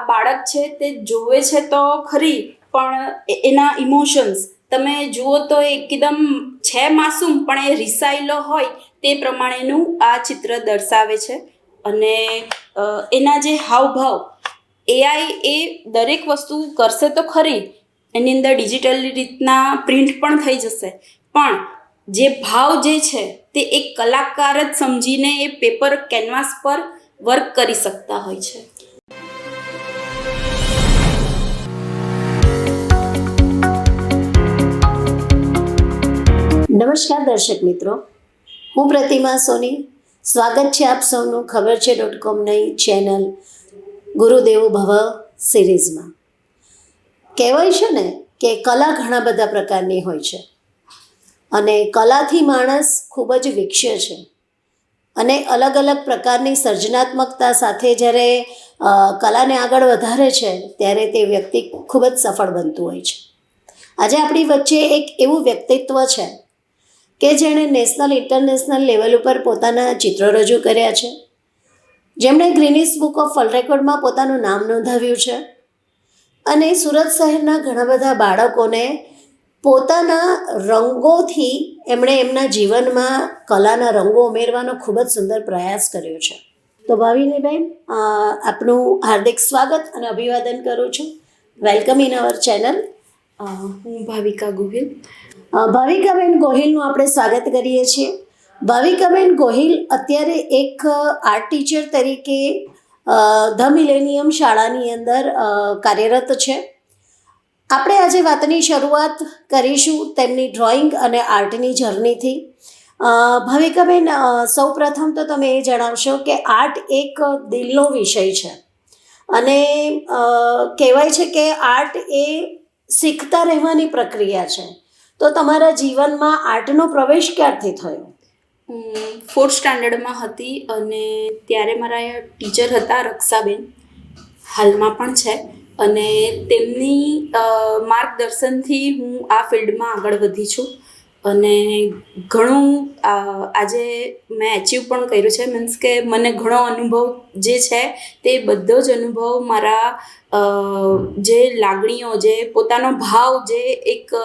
આ બાળક છે તે જોવે છે તો ખરી, પણ એના ઇમોશન્સ તમે જુઓ તો એકદમ છે માસૂમ, પણ એ રિસાયેલો હોય તે પ્રમાણેનું આ ચિત્ર દર્શાવે છે. અને એના જે હાવભાવ એઆઈ એ દરેક વસ્તુ કરશે તો ખરી, એની અંદર ડિજિટલ રીતના પ્રિન્ટ પણ થઈ જશે. પણ જે ભાવ જે છે તે એક કલાકાર જ સમજીને એ પેપર કેનવાસ પર વર્ક કરી શકતા હોય છે. નમસ્કાર દર્શક મિત્રો. હું પ્રતિમા સોની. સ્વાગત છે આપ સૌનું ખબર છે ડોટ કોમની ચેનલ ગુરુદેવો ભવ સિરીઝમાં કહેવાય છે ને કે કલા ઘણા બધા પ્રકારની હોય છે. અને કલાથી માણસ ખૂબ જ વિકસે છે. અને અલગ અલગ પ્રકારની સર્જનાત્મકતા સાથે જ્યારે કલાને આગળ વધારે છે, ત્યારે તે વ્યક્તિ ખૂબ જ સફળ બનતું હોય છે. આજે આપણી વચ્ચે એક એવું વ્યક્તિત્વ છે કે જેણે નેશનલ, ઇન્ટરનેશનલ લેવલ ઉપર પોતાના ચિત્રો રજૂ કર્યા છે? જેમણે ગ્રીનિસ બુક ઓફ વર્લ્ડ રેકોર્ડમાં પોતાનું નામ નોંધાવ્યું છે. અને સુરત શહેરના ઘણા બધા બાળકોને પોતાના રંગોથી એમણે એમના જીવનમાં કલાના રંગો ઉમેરવાનો ખૂબ જ સુંદર પ્રયાસ કર્યો છે. તો ભાવિનીબેન બેન આપનું હાર્દિક સ્વાગત અને અભિવાદન કરું છું. Welcome in our channel. હું ભાવિકા ગોહિલ. ભાવિકાબેન ગોહિલનું આપણે સ્વાગત કરીએ છીએ. ભાવિકાબેન ગોહિલ અત્યારે એક આર્ટ ટીચર તરીકે ધ મિલેનિયમ શાળાની અંદર કાર્યરત છે. આપણે આજે વાતની શરૂઆત કરીશું તેમની ડ્રોઈંગ અને આર્ટની જર્નીથી. ભાવિકાબેન સૌ પ્રથમ તો તમે એ જણાવશો કે આર્ટ એક દિલનો વિષય છે. અને કહેવાય છે કે આર્ટ એ શીખતા રહેવાની પ્રક્રિયા છે. તો તમારા જીવનમાં આર્ટનો પ્રવેશ ક્યારથી થયો? ફોર્થ સ્ટાન્ડર્ડમાં હતી અને ત્યારે મારા ટીચર હતા, રક્ષાબેન. હાલમાં પણ છે. અને તેમની માર્ગદર્શનથી હું આ ફિલ્ડમાં આગળ વધી છું. અને ઘણું આજે મેં અચીવ પણ કર્યું છે. મીન્સ કે મને ઘણો અનુભવ જે છે તે બધો જ અનુભવ મારા જે લાગણીઓ, જે પોતાનો ભાવ જે એક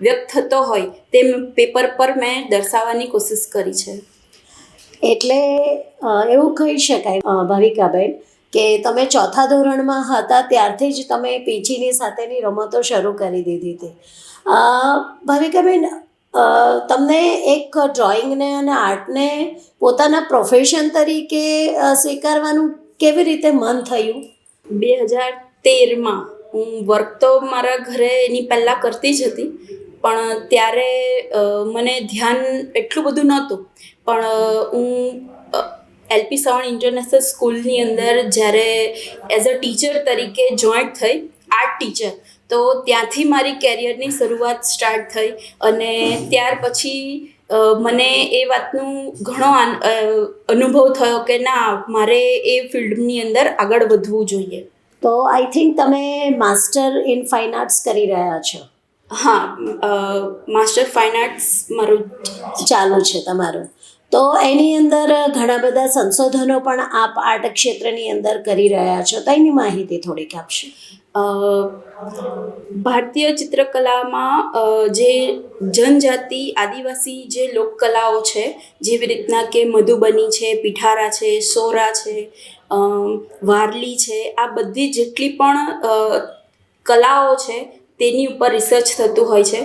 વ્યક્ત થતો હોય તે પેપર પર મેં દર્શાવવાની કોશિશ કરી છે. એટલે એવું કહી શકાય ભાવિકાબેન, કે તમે ચોથા ધોરણમાં હતા ત્યારથી જ તમે પીંછીની સાથેની રમતો શરૂ કરી દીધી હતી. ભાવિકાબેન તમને એક ડ્રોઈંગને અને આર્ટને પોતાના પ્રોફેશન તરીકે સ્વીકારવાનું કેવી રીતે મન થયું? બે હજાર તેરમાં હું વર્ક તો મારા ઘરે એની પહેલાં કરતી જ હતી, પણ ત્યારે મને ધ્યાન એટલું બધું નહોતું. પણ હું એલપી સવણ ઇન્ટરનેશનલ સ્કૂલની અંદર જ્યારે એઝ અ ટીચર તરીકે જોઈન્ટ થઈ આર્ટ ટીચર તો ત્યાંથી મારી કેરિયરની શરૂઆત સ્ટાર્ટ થઈ અને ત્યાર પછી મને એ વાતનું ઘણો અનુભવ થયો કે ના મારે એ ફિલ્ડની અંદર આગળ વધવું જોઈએ. તો આઈ થિંક તમે માસ્ટર ઇન ફાઇન આર્ટ્સ કરી રહ્યા છો. હા માસ્ટર ફાઇન આર્ટ્સ મારું ચાલુ છે તમારું. તો એની અંદર ઘણા બધા સંશોધનો પણ આપ આર્ટ ક્ષેત્રની અંદર કરી રહ્યા છો. તો એની માહિતી થોડીક આપશો. ભારતીય ચિત્રકલામાં જે જનજાતિ, આદિવાસી જે લોકકલાઓ છે, જેવી રીતના કે મધુબની છે, પીઠારા છે, સોરા છે વારલી છે, આ બધી જેટલી પણ કલાઓ છે, તેની ઉપર રિસર્ચ થતું હોય છે.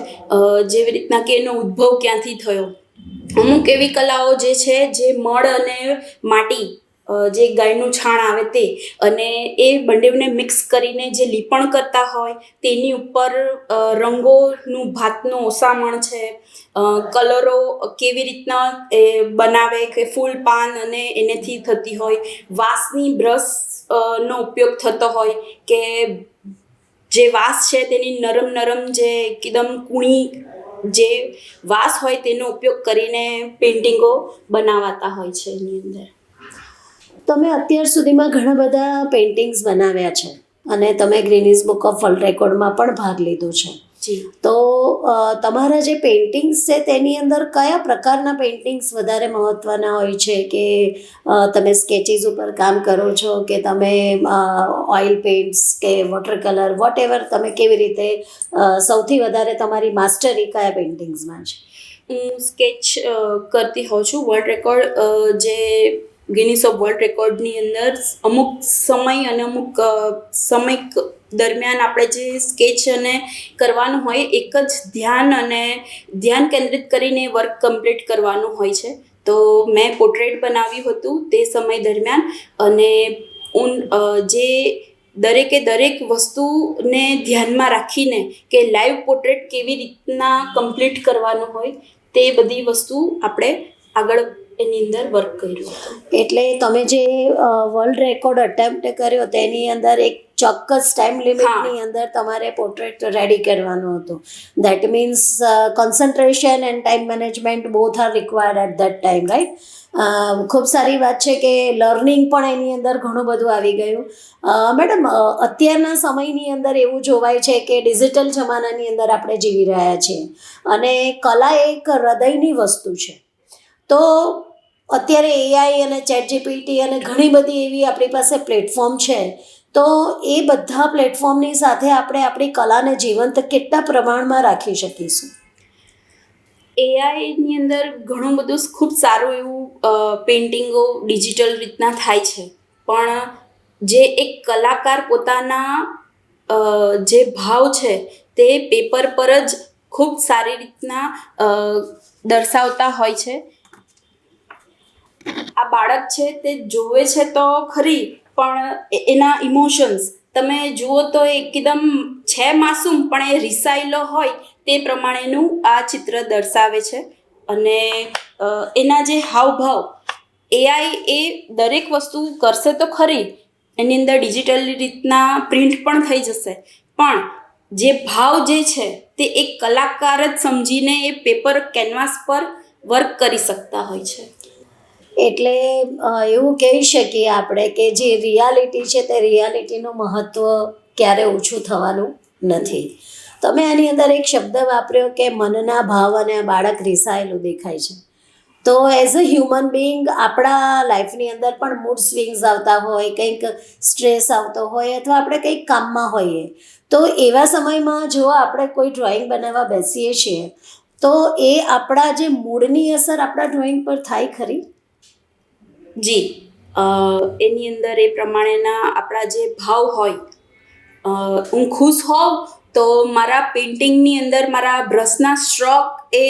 જેવી રીતના કે એનો ઉદ્ભવ ક્યાંથી થયો? અમુક એવી કલાઓ જે છે, જે મળ અને માટી જે ગાયનું છાણ આવે તે, અને એ બંનેને મિક્સ કરીને જે લીપણ કરતા હોય, તેની ઉપર રંગોનું ભાતનું ઓસામણ છે કલરો કેવી રીતના એ બનાવે, કે ફૂલ પાન અને એનેથી થતી હોય, વાંસની બ્રશ નો ઉપયોગ થતો હોય, કે જે વાસ છે તેની નરમ નરમ જે એકદમ કૂણી જે વાંસ હોય તેનો ઉપયોગ કરીને પેઇન્ટિંગો બનાવાતા હોય છે એની અંદર. તમે અત્યાર સુધીમાં ઘણા બધા પેઇન્ટિંગ્સ બનાવ્યા છે અને તમે ગ્રીનીઝ બુક ઓફ વર્લ્ડ રેકોર્ડમાં પણ ભાગ લીધો છે. તો તમારા જે પેઇન્ટિંગ્સ છે તેની અંદર કયા પ્રકારના પેઇન્ટિંગ્સ વધારે મહત્ત્વના હોય છે? કે તમે સ્કેચીસ ઉપર કામ કરો છો કે તમે ઓઇલ પેઇન્ટ્સ કે વોટર કલર વોટ એવર તમે કેવી રીતે સૌથી વધારે તમારી માસ્ટરી કયા પેઇન્ટિંગ્સમાં છે? હું સ્કેચ કરતી હોઉં છું. વર્લ્ડ રેકોર્ડ જે ગિનિસ ઓફ વર્લ્ડ રેકોર્ડની અંદર અમુક સમય અને અમુક સમય દરમિયાન આપણે જે સ્કેચ અને કરવાનું હોય એક જ ધ્યાન અને ધ્યાન કેન્દ્રિત કરીને વર્ક કમ્પ્લીટ કરવાનું હોય છે. તો મેં પોર્ટ્રેટ બનાવ્યું હતું તે સમય દરમિયાન અને ઊન જે દરેકે દરેક વસ્તુને ધ્યાનમાં રાખીને કે લાઈવ પોર્ટ્રેટ કેવી રીતના કમ્પ્લીટ કરવાનું હોય તે બધી વસ્તુ આપણે આગળ એની અંદર વર્ક કર્યું એટલે તમે જે વર્લ્ડ રેકોર્ડ અટેમ્પ્ટ કર્યો તેની અંદર એક ચોક્કસ ટાઈમ લિમિટની અંદર તમારે પોર્ટ્રેટ રેડી કરવાનું હતું. That means concentration and time management both are required at that time right ખૂબ સારી વાત છે કે લર્નિંગ પણ એની અંદર ઘણું બધું આવી ગયું. મેડમ અત્યારના સમયની અંદર એવું જોવાય છે કે ડિજિટલ જમાનાની અંદર આપણે જીવી રહ્યા છીએ. અને કલા એક હૃદયની વસ્તુ છે. તો અત્યારે એઆઈ અને ચેટ જીપીટી અને ઘણી બધી એવી આપણી પાસે પ્લેટફોર્મ છે તો એ બધા પ્લેટફોર્મની સાથે આપણે આપણી કલાને જીવંત કેટલા પ્રમાણમાં રાખી શકીશું? એઆઈની અંદર ઘણું બધું ખૂબ સારું એવું પેઇન્ટિંગો ડિજિટલ રીતના થાય છે. પણ જે એક કલાકાર પોતાના જે ભાવ છે તે પેપર પર જ ખૂબ સારી રીતના દર્શાવતા હોય છે. આ બાળક છે તે જોવે છે તો ખરી પણ એના ઇમોશન્સ તમે જુઓ તો એકદમ છે માસૂમ, પણ એ રિસાયેલો હોય તે પ્રમાણેનું આ ચિત્ર દર્શાવે છે. અને એના જે હાવભાવ એઆઈ એ દરેક વસ્તુ કરશે તો ખરી, એની અંદર ડિજિટલ રીતના પ્રિન્ટ પણ થઈ જશે. પણ જે ભાવ જે છે તે એક કલાકાર જ સમજીને એ પેપર કેનવાસ પર વર્ક કરી શકતા હોય છે. એટલે એવું કહી શકીએ આપણે કે જે રિયાલિટી છે તે રિયાલિટીનું મહત્ત્વ ક્યારે ઓછું થવાનું નથી. તમે આની અંદર એક શબ્દ વાપર્યો કે મનના ભાવ અને બાળક રિસાયેલું દેખાય છે. તો એઝ અ હ્યુમન બિંગ આપણા લાઈફની અંદર પણ મૂડ સ્વિંગ્સ આવતા હોય, કંઈક સ્ટ્રેસ આવતો હોય અથવા આપણે કંઈક કામમાં હોઈએ. તો એવા સમયમાં જો આપણે કોઈ ડ્રોઈંગ બનાવવા બેસીએ છીએ, તો એ આપણા જે મૂડની અસર આપણા ડ્રોઈંગ પર થાય ખરી? જી. એની અંદર એ પ્રમાણેના આપણા જે ભાવ હોય હું ખુશ હોઉં તો મારા પેઇન્ટિંગની અંદર મારા બ્રશના સ્ટ્રોક એ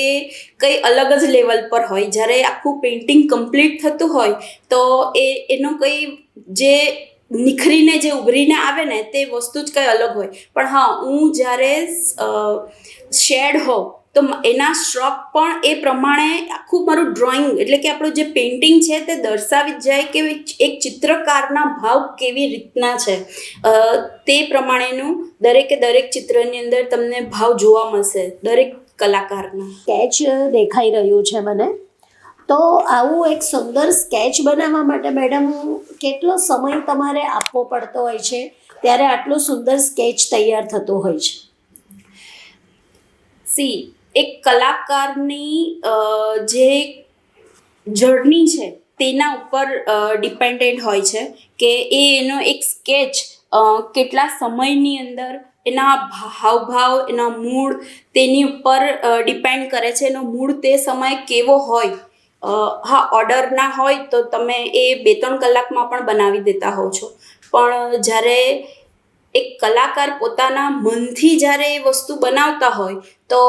કંઈ અલગ જ લેવલ પર હોય. જ્યારે આખું પેઇન્ટિંગ કમ્પ્લીટ થતું હોય તો એ, એનો કંઈ જે નિખરીને જે ઉભરીને આવે ને તે વસ્તુ જ કંઈ અલગ હોય. પણ હા, હું જ્યારે શેડ હોઉં તો એના સ્ટ્રોક પણ એ પ્રમાણે આખું મારું ડ્રોઈંગ એટલે કે આપણું જે પેઇન્ટિંગ છે તે દર્શાવી જ જાય કે એક ચિત્રકારના ભાવ કેવી રીતના છે. તે પ્રમાણેનું દરેકે દરેક ચિત્રની અંદર તમને ભાવ જોવા મળશે દરેક કલાકારના. સ્કેચ દેખાઈ રહ્યું છે મને. તો આવું એક સુંદર સ્કેચ બનાવવા માટે મેડમ કેટલો સમય તમારે આપવો પડતો હોય છે? ત્યારે આટલું સુંદર સ્કેચ તૈયાર થતું હોય છે. સી એક કલાકારની જે જર્ની છે તેના ઉપર ડિપેન્ડેન્ટ હોય છે કે એ એનો એક સ્કેચ કેટલા સમયની અંદર એના હાવભાવ, એના મૂળ તેની ઉપર ડિપેન્ડ કરે છે. એનો મૂળ તે સમય કેવો હોય હા, ઓર્ડર ના હોય તો તમે એ બે ત્રણ કલાકમાં પણ બનાવી દેતા હોવ છો. પણ જ્યારે એક કલાકાર પોતાના મનથી જ્યારે એ વસ્તુ બનાવતા હોય, તો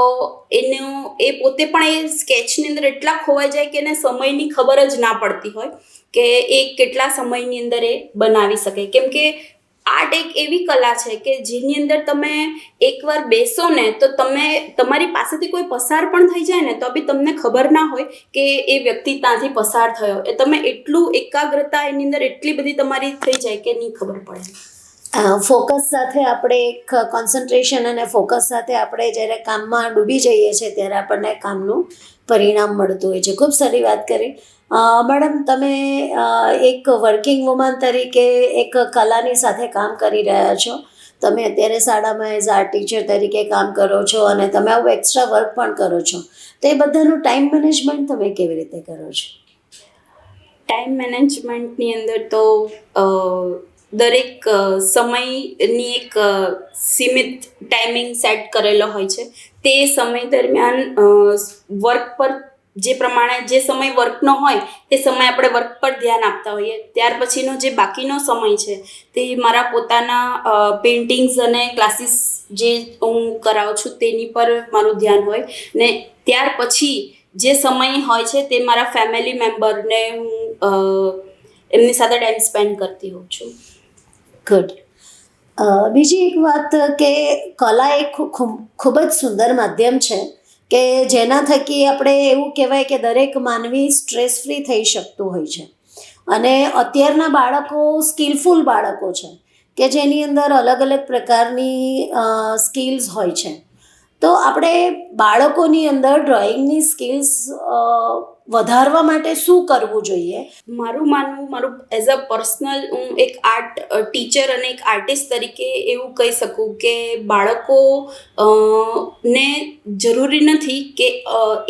એનું, એ પોતે પણ એ સ્કેચની અંદર એટલા ખોવાઈ જાય કે એને સમયની ખબર જ ના પડતી હોય કે એ કેટલા સમયની અંદર એ બનાવી શકે. કેમ કે આર્ટ એક એવી કલા છે કે જેની અંદર તમે એકવાર બેસો ને, તો તમે, તમારી પાસેથી કોઈ પસાર પણ થઈ જાય ને, તો બી તમને ખબર ના હોય કે એ વ્યક્તિ ત્યાંથી પસાર થયો. એ તમે એટલું એકાગ્રતા એની અંદર એટલી બધી તમારી થઈ જાય કે નહીં ખબર પડે. ફોકસ સાથે આપણે એક કોન્સન્ટ્રેશન અને ફોકસ સાથે આપણે જ્યારે કામમાં ડૂબી જઈએ છીએ ત્યારે આપણને કામનું પરિણામ મળતું હોય છે. ખૂબ સારી વાત કરી. મેડમ, તમે એક વર્કિંગ વુમન તરીકે એક કલાની સાથે કામ કરી રહ્યા છો. તમે અત્યારે શાળામાં એઝ આર્ટ ટીચર તરીકે કામ કરો છો અને તમે આવું એક્સ્ટ્રા વર્ક પણ કરો છો. તો એ બધાનું ટાઈમ મેનેજમેન્ટ તમે કેવી રીતે કરો છો? ટાઈમ મેનેજમેન્ટની અંદર તો દરેક સમયની એક સીમિત ટાઈમિંગ સેટ કરેલો હોય છે. તે સમય દરમિયાન વર્ક પર જે પ્રમાણે જે સમય વર્કનો હોય, તે સમય આપણે વર્ક પર ધ્યાન આપતા હોઈએ. ત્યાર પછીનો જે બાકીનો સમય છે, તે મારા પોતાના પેઇન્ટિંગ્સ અને ક્લાસીસ જે હું કરાવું છું, તેની પર મારું ધ્યાન હોય. ને ત્યાર પછી જે સમય હોય છે, તે મારા ફેમિલી મેમ્બરને હું એમની સાથે ટાઈમ સ્પેન્ડ કરતી હોઉં છું. ગુડ બીજી એક વાત કે કલા ખૂબ ખૂબ જ સુંદર માધ્યમ છે કે જેના થકી આપણે એવું કહેવાય કે દરેક માનવી સ્ટ્રેસ ફ્રી થઈ શકતું હોય છે. અને અત્યારના બાળકો સ્કિલફુલ બાળકો છે કે જેની અંદર અલગ અલગ પ્રકારની સ્કિલ્સ હોય છે. તો આપણે બાળકોની અંદર ડ્રોઈંગની સ્કિલ્સ વધારવા માટે શું કરવું જોઈએ? મારું માનવું, મારું એઝ અ પર્સનલ હું એક આર્ટ ટીચર અને એક આર્ટિસ્ટ તરીકે એવું કહી શકું કે બાળકો ને જરૂરી નથી કે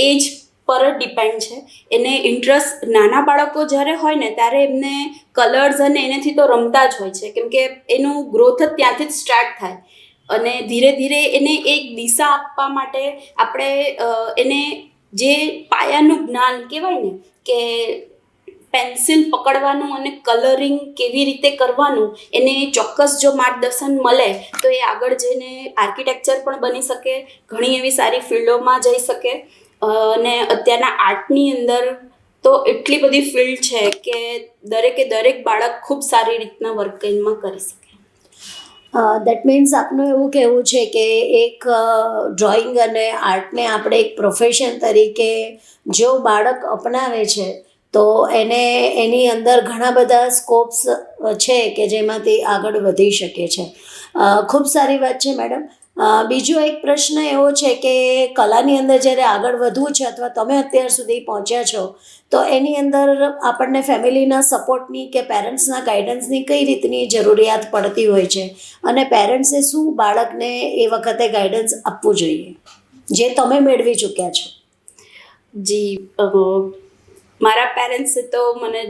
એજ પર ડિપેન્ડ છે. એને ઇન્ટરેસ્ટ નાના બાળકો જ્યારે હોય ને ત્યારે એમને કલર્સ અને એનાથી તો રમતા જ હોય છે. કેમ કે એનું ગ્રોથ જ ત્યાંથી જ સ્ટાર્ટ થાય. અને ધીરે ધીરે એને એક દિશા આપવા માટે આપણે એને જે પાયાનું જ્ઞાન કહેવાય ને, કે પેન્સિલ પકડવાનું અને કલરિંગ કેવી રીતે કરવાનું, એને ચોક્કસ જો માર્ગદર્શન મળે, તો એ આગળ જઈને આર્કિટેક્ચર પણ બની શકે, ઘણી એવી સારી ફિલ્ડોમાં જઈ શકે. અને અત્યારના આર્ટની અંદર તો એટલી બધી ફિલ્ડ છે કે દરેકે દરેક બાળક ખૂબ સારી રીતના વર્કિંગમાં કરી શકે. દેટ મીન્સ આપનું એવું કહેવું છે કે એક ડ્રોઈંગ અને આર્ટને આપણે એક પ્રોફેશન તરીકે જો બાળક અપનાવે છે, તો એને એની અંદર ઘણા બધા સ્કોપ્સ છે કે જેમાંથી આગળ વધી શકે છે. ખૂબ સારી વાત છે મેડમ બીજો એક પ્રશ્ન એવો છે કે કલાની અંદર જ્યારે આગળ વધવું છે અથવા તમે અત્યાર સુધી પહોંચ્યા છો, તો એની અંદર આપણને ફેમિલીના સપોર્ટની કે પેરેન્ટ્સના ગાઈડન્સની કઈ રીતની જરૂરિયાત પડતી હોય છે અને પેરેન્ટ્સે શું બાળકને એ વખતે ગાઈડન્સ આપવું જોઈએ, જે તમે મેળવી ચૂક્યા છો? જી મારા પેરેન્ટ્સે તો મને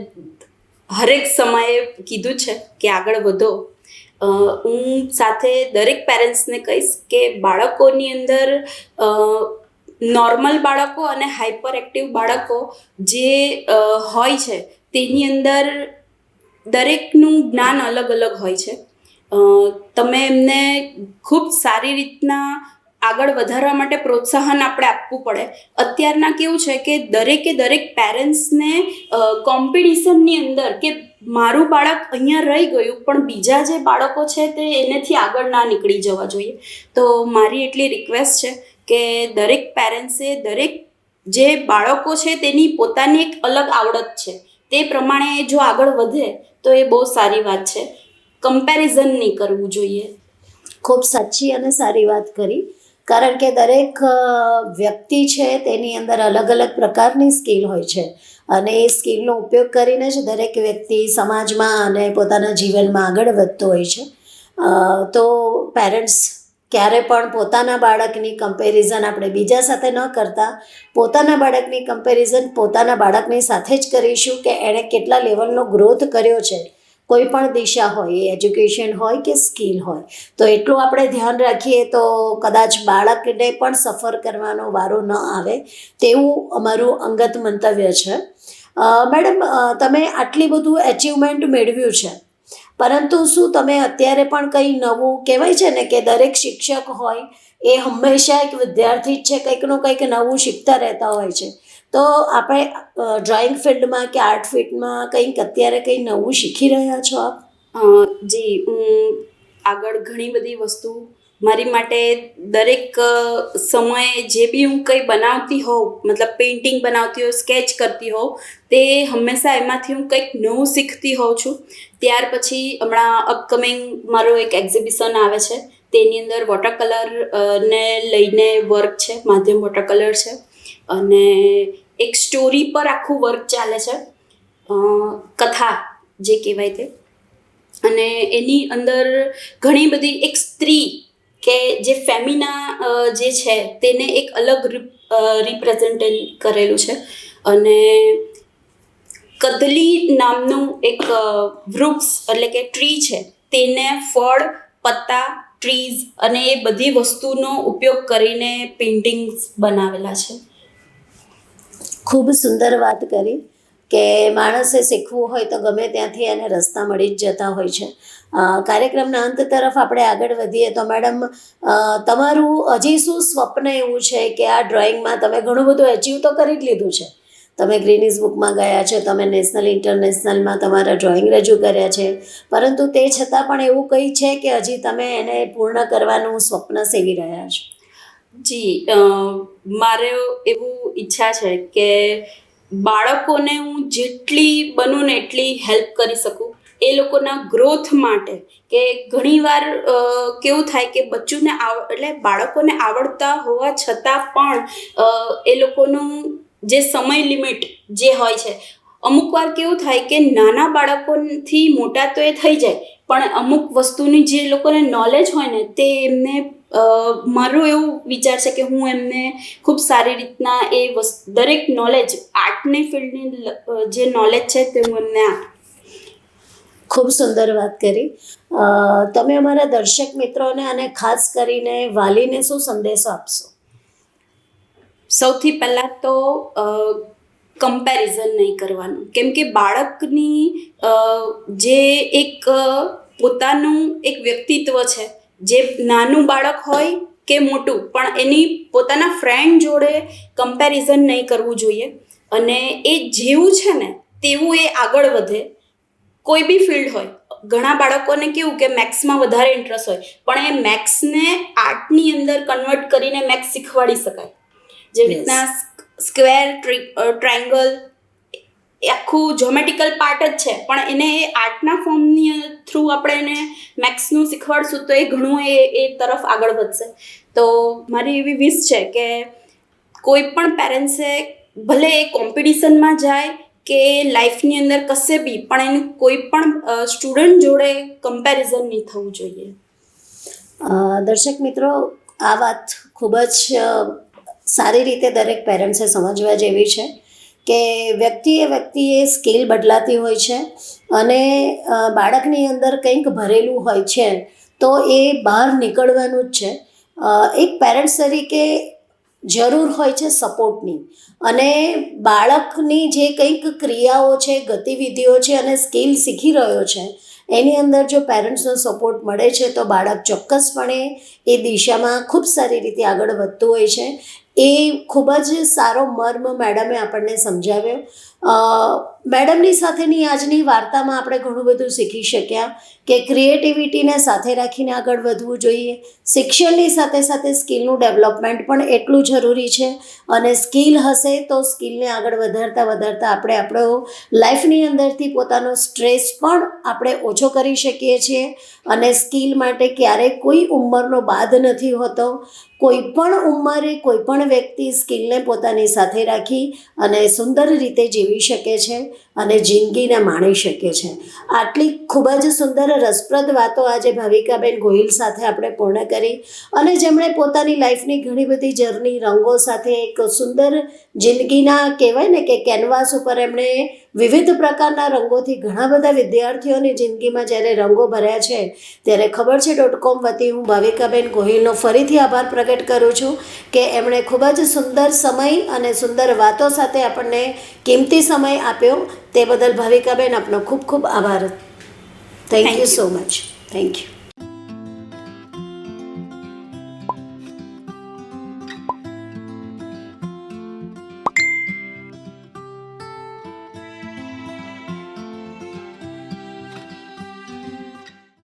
હરેક સમયે કીધું છે કે આગળ વધો હું સાથે દરેક પેરેન્ટ્સને કહીશ કે બાળકોની અંદર નોર્મલ બાળકો અને હાઇપર એક્ટિવ બાળકો જે હોય છે, તેની અંદર દરેકનું જ્ઞાન અલગ અલગ હોય છે. તમે એમને ખૂબ સારી રીતના આગળ વધારવા માટે પ્રોત્સાહન આપણે આપવું પડે. અત્યારના કેવું છે કે દરેકે દરેક પેરેન્ટ્સને કોમ્પિટિશનની અંદર કે મારું બાળક અહીંયા રહી ગયું, પણ બીજા જે બાળકો છે તે એનેથી આગળ ના નીકળી જવા જોઈએ. તો મારી એટલી રિક્વેસ્ટ છે કે દરેક પેરેન્ટ્સે દરેક જે બાળકો છે તેની પોતાની એક અલગ આવડત છે. તે પ્રમાણે જો આગળ વધે તો એ બહુ સારી વાત છે. કમ્પેરિઝન નહીં કરવું જોઈએ. ખૂબ સાચી અને સારી વાત કરી. કારણ કે દરેક વ્યક્તિ છે તેની અંદર અલગ અલગ પ્રકારની સ્કિલ હોય છે. અને એ સ્કિલનો ઉપયોગ કરીને જ દરેક વ્યક્તિ સમાજમાં અને પોતાના જીવનમાં આગળ વધતો હોય છે. તો પેરેન્ટ્સ ક્યારે પણ પોતાના બાળકની કમ્પેરિઝન આપણે બીજા સાથે ન કરતા, પોતાના બાળકની કમ્પેરિઝન પોતાના બાળકની સાથે જ કરીશું કે એણે કેટલા લેવલનો ગ્રોથ કર્યો છે. કોઈ પણ દિશા હોય, એ એજ્યુકેશન હોય કે સ્કિલ હોય. તો એટલું આપણે ધ્યાન રાખીએ તો કદાચ બાળકને પણ સફર કરવાનો વારો ન આવે તેવું અમારું અંગત મંતવ્ય છે. મેડમ તમે આટલી બધું એચિવમેન્ટ મેળવ્યું છે. પરંતુ શું તમે અત્યારે પણ કંઈ નવું કહેવાય છે ને કે દરેક શિક્ષક હોય એ હંમેશા એક વિદ્યાર્થી જ છે કંઈકનું કંઈક નવું શીખતા રહેતા હોય છે. તો આપણે ડ્રોઈંગ ફિલ્ડમાં કે આર્ટ ફિલ્ડમાં કંઈક અત્યારે કંઈ નવું શીખી રહ્યા છો આપ? જી, હું આગળ ઘણી બધી વસ્તુ મારી માટે દરેક સમયે જે બી હું કંઈ બનાવતી હોઉં, મતલબ પેઇન્ટિંગ બનાવતી હોઉં સ્કેચ કરતી હોઉં, તે હંમેશા એમાંથી હું કંઈક નવું શીખતી હોઉં છું. ત્યાર પછી હમણાં અપકમિંગ મારો એક એક્ઝિબિશન આવે છે. તેની અંદર વોટર કલર ને લઈને વર્ક છે, માધ્યમ વોટર કલર છે. અને એક સ્ટોરી પર આખું વર્ક ચાલે છે. કથા જે કહેવાય તે. અને એની અંદર ઘણી બધી એક સ્ત્રી કે જે ફેમિના જે છે તેને એક અલગ રિપ્રેઝેન્ટ કરેલું છે. અને કદલી નામનું એક વૃક્ષ એટલે કે ટ્રી છે તેને ફળ, પત્તા ટ્રીઝ અને એ બધી વસ્તુનો ઉપયોગ કરીને પેઇન્ટિંગ્સ બનાવેલા છે. ખૂબ સુંદર વાત કરી કે માણસે શીખવું હોય તો ગમે ત્યાંથી એને રસ્તા મળી જ જતા હોય છે. કાર્યક્રમના અંત તરફ આપણે આગળ વધીએ તો મેડમ તમારું હજી શું સ્વપ્ન એવું છે કે આ ડ્રોઈંગમાં તમે ઘણું બધું એચીવ તો કરી જ લીધું છે? તમે ગ્રીનિઝ બુકમાં ગયા છો, તમે નેશનલ ઇન્ટરનેશનલમાં તમારા ડ્રોઈંગ રજૂ કર્યા છે. પરંતુ તે છતાં પણ એવું કંઈ છે કે હજી તમે એને પૂર્ણ કરવાનું સ્વપ્ન સેવી રહ્યા છો? જી મારે એવું ઈચ્છા છે કે બાળકોને હું જેટલી બનું ને એટલી હેલ્પ કરી શકું. એ લોકોના ગ્રોથ માટે કે ઘણીવાર કેવું થાય કે બચ્ચુને એટલે બાળકોને આવડતા હોવા છતાં પણ એ લોકોનું જે સમય લિમિટ જે હોય છે, અમુક વાર કેવું થાય કે નાના બાળકોથી મોટા તો એ થઈ જાય, પણ અમુક વસ્તુની જે લોકોને નોલેજ હોય ને તે એમને મારું એવું વિચાર છે કે હું એમને ખૂબ સારી રીતના એ દરેક નોલેજ આર્ટની ફિલ્ડની જે નોલેજ છે તે હું એમને આપું. ખૂબ સુંદર વાત કરી. તમે અમારા દર્શક મિત્રોને અને ખાસ કરીને વાલીને શું સંદેશો આપશો? સૌથી પહેલાં તો કમ્પેરિઝન નહીં કરવાનું. કેમ કે બાળકની જે એક પોતાનું એક વ્યક્તિત્વ છે જે નાનું બાળક હોય કે મોટું પણ એની પોતાના ફ્રેન્ડ જોડે કમ્પેરિઝન નહીં કરવું જોઈએ. અને એ જેવું છે ને તેવું એ આગળ વધે. કોઈ બી ફિલ્ડ હોય ઘણા બાળકોને કેવું કે મેથ્સમાં વધારે ઇન્ટરેસ્ટ હોય પણ એ મેથ્સને આર્ટની અંદર કન્વર્ટ કરીને મેથ્સ શીખવાડી શકાય. જેવી રીતના સ્ક્વેર ટ્રાયંગલ આખું જોમેટિકલ પાર્ટ જ છે. પણ એને એ આર્ટના ફોર્મની થ્રુ આપણે એને મેથ્સનું શીખવાડશું તો એ ઘણું એ એ તરફ આગળ વધશે. તો મારી એવી વિશ છે કે કોઈ પણ પેરેન્ટ્સે ભલે એ કોમ્પિટિશનમાં જાય કે લાઈફની અંદર કશે બી, પણ એનું કોઈ પણ સ્ટુડન્ટ જોડે કમ્પેરિઝન નહીં થવું જોઈએ. દર્શક મિત્રો, આ વાત ખૂબ જ સારી રીતે દરેક પેરેન્ટ્સે સમજવા જેવી છે. કે વ્યક્તિએ વ્યક્તિએ સ્કિલ બદલાતી હોય છે અને બાળકની અંદર કંઈક ભરેલું હોય છે, તો એ બહાર નીકળવાનું જ છે. એક પેરેન્ટ્સ તરીકે જરૂર હોય છે સપોર્ટની. અને બાળકની જે કંઈક ક્રિયાઓ છે, ગતિવિધિઓ છે અને સ્કિલ શીખી રહ્યો છે, એની અંદર જો પેરેન્ટ્સનો સપોર્ટ મળે છે, તો બાળક ચોક્કસપણે એ દિશામાં ખૂબ સારી રીતે આગળ વધતું હોય છે. એ ખૂબ જ સારો મર્મ મેડમે આપણને સમજાવ્યો. મેડમની સાથેની આજની વાર્તામાં આપણે ઘણું બધું શીખી શક્યા કે ક્રિએટિવિટીને સાથે રાખીને આગળ વધવું જોઈએ. શિક્ષણની સાથે સાથે સ્કિલનું ડેવલપમેન્ટ પણ એટલું જરૂરી છે અને સ્કિલ હશે તો સ્કિલને આગળ વધારતા વધારતા આપણે આપણો લાઈફની અંદરથી પોતાનો સ્ટ્રેસ પણ આપણે ઓછો કરી શકીએ છીએ અને સ્કિલ માટે ક્યારેય કોઈ ઉંમરનો બાદ નથી હોતો. કોઈ પણ ઉંમરે કોઈ પણ વ્યક્તિ સ્કિલને પોતાની સાથે રાખી અને સુંદર રીતે જીવી શકે છે અને જિંદગીને માણી શકે છે. આટલી ખૂબ જ સુંદર, રસપ્રદ વાતો આજે ભાવિકાબેન ગોહિલ સાથે આપણે પૂર્ણ કરી અને જેમણે પોતાની લાઈફની ઘણી બધી જર્ની, રંગો સાથે એક સુંદર જિંદગીના કહેવાય ને કે કેનવાસ ઉપર એમણે વિવિધ પ્રકારના રંગોથી ઘણા બધા વિદ્યાર્થીઓની જિંદગીમાં જ્યારે રંગો ભર્યા છે ત્યારે ખબર છે ડોટ કોમ વતી હું ભાવિકાબેન ગોહિલનો ફરીથી આભાર પ્રગટ કરું છું કે એમણે ખૂબ જ સુંદર સમય અને સુંદર વાતો સાથે આપણને કિંમતી સમય આપ્યો. તે બદલ ભાવિકાબેન આપનો ખૂબ ખૂબ આભાર. Thank you so much thank you